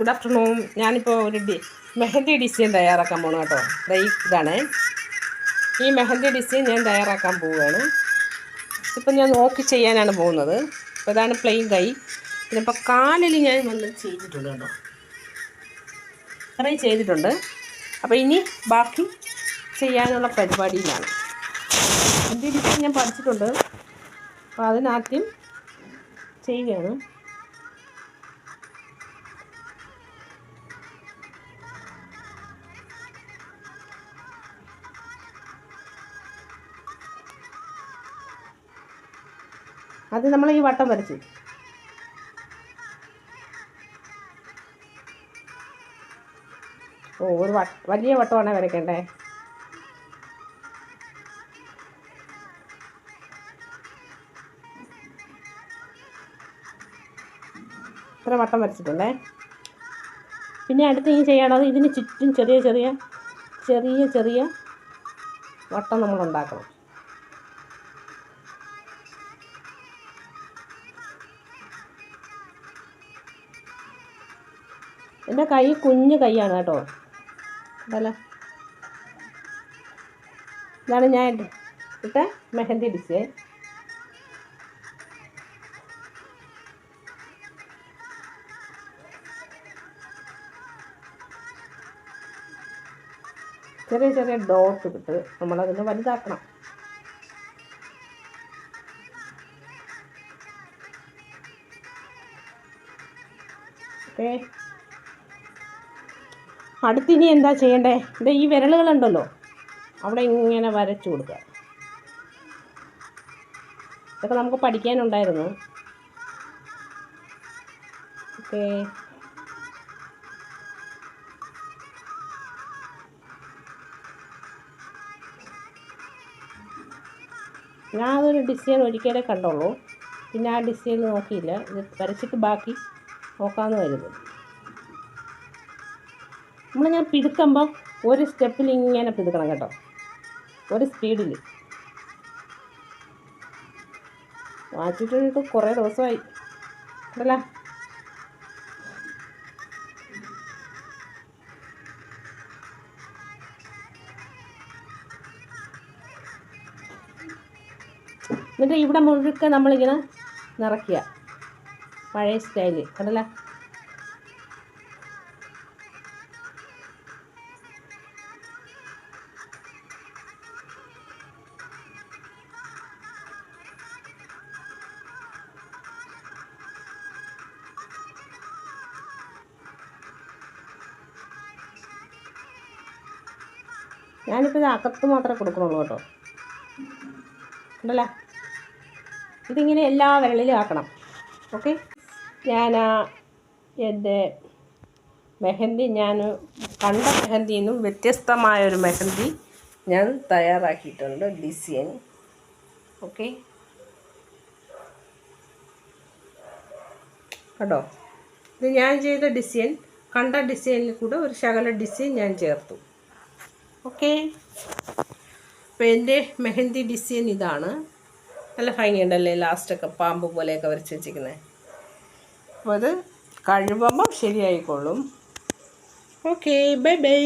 Good afternoon ഞാനിപ്പോൾ ഒരു D mehndi design തയ്യാറാക്കാൻ പോകണം കേട്ടോ. ഇതാണ്. ഈ മെഹന്തി ഡിസൈൻ ഞാൻ തയ്യാറാക്കാൻ പോവുകയാണ്. ഇപ്പം ഞാൻ നോക്കി ചെയ്യാനാണ് പോകുന്നത്. അപ്പോൾ ഇതാണ് പ്ലെയിൻ കൈ പിന്നെ ഇപ്പോൾ കാലിൽ ഞാൻ വന്ന് ചെയ്തിട്ടുണ്ട് കേട്ടോ. ഇത്രയും ചെയ്തിട്ടുണ്ട്. അപ്പോൾ ഇനി ബാക്കി ചെയ്യാനുള്ള പരിപാടിയിലാണ്. എന്റെ ഡിസൈൻ ഞാൻ പഠിച്ചിട്ടുണ്ട്. അപ്പോൾ അതിനാദ്യം ചെയ്യുകയാണ്. അത് നമ്മൾ ഈ വട്ടം വരച്ച്. ഓ ഒരു വലിയ വട്ടമാണ് വരയ്ക്കേണ്ടേ? ഇത്ര വട്ടം വരച്ചിട്ടുണ്ടേ? പിന്നെ അടുത്ത് ഈ ചെയ്യണത് ഇതിന് ചുറ്റും ചെറിയ ചെറിയ ചെറിയ ചെറിയ വട്ടം നമ്മൾ ഉണ്ടാക്കണം. എന്റെ കൈ കുഞ്ഞു കൈയാണ് കേട്ടോ. അതല്ല ഇതാണ് ഞാൻ ഇട്ട മെഹന്തി ഡിസൈൻ ചെറിയ ചെറിയ ഡോട്ട് ഇട്ട് നമ്മളതിന് വലുതാക്കണം. ഓക്കേ. അടുത്തിനി എന്താ ചെയ്യേണ്ടേ? ഇത് ഈ വിരലുകളുണ്ടല്ലോ. അവിടെ ഇങ്ങനെ വരച്ചു കൊടുക്കുക. ഇതൊക്കെ നമുക്ക് പഠിക്കാനുണ്ടായിരുന്നു. ഓക്കേ. ഞാൻ അതൊരു ഡിസൈൻ ഒരിക്കലേ കണ്ടുള്ളൂ. പിന്നെ ആ ഡിസൈൻ നോക്കിയില്ല. ഇത് വരച്ചിട്ട് ബാക്കി നോക്കാമെന്ന് കരുതും നമ്മളിങ്ങനെ പിടുക്കുമ്പോൾ ഒരു സ്റ്റെപ്പിൽ ഇങ്ങനെ പിടുക്കണം കേട്ടോ. ഒരു സ്പീഡിൽ വാങ്ങിച്ചിട്ട് കുറേ ദിവസമായി. അല്ല എന്നിട്ട് ഇവിടെ മുഴുക്കെ നമ്മളിങ്ങനെ നിറയ്ക്കുക. പഴയ സ്റ്റൈൽ കണ്ടല്ല? ഞാനിപ്പോൾ ഇത് അകത്ത് മാത്രമേ കൊടുക്കുന്നുള്ളൂ കേട്ടോ. ഉണ്ടല്ലോ ഇതിങ്ങനെ എല്ലാ വിരളിലും ആക്കണം. ഓക്കെ? ഞാൻ എന്റെ മെഹന്തി ഞാൻ കണ്ട മെഹന്തിയിൽ നിന്നും വ്യത്യസ്തമായൊരു മെഹന്തി ഞാൻ തയ്യാറാക്കിയിട്ടുണ്ട് ഡിസൈൻ. ഓക്കെ? കേട്ടോ ഇത് ഞാൻ ചെയ്ത ഡിസൈൻ കണ്ട ഡിസൈനിൽ കൂടെ ഒരു ശകല ഡിസൈൻ ഞാൻ ചേർത്തു. ഓക്കെ. അപ്പോൾ എന്റെ മെഹന്തി ഡിസൈൻ ഇതാണ്. നല്ല ഭംഗിയുണ്ടല്ലേ ലാസ്റ്റൊക്കെ പാമ്പ് പോലെയൊക്കെ വരച്ച് വെച്ചിരിക്കുന്നത് അപ്പോൾ അത് കഴിവുമ്പം ശരിയായിക്കോളും ഓക്കെ ബൈ ബൈ.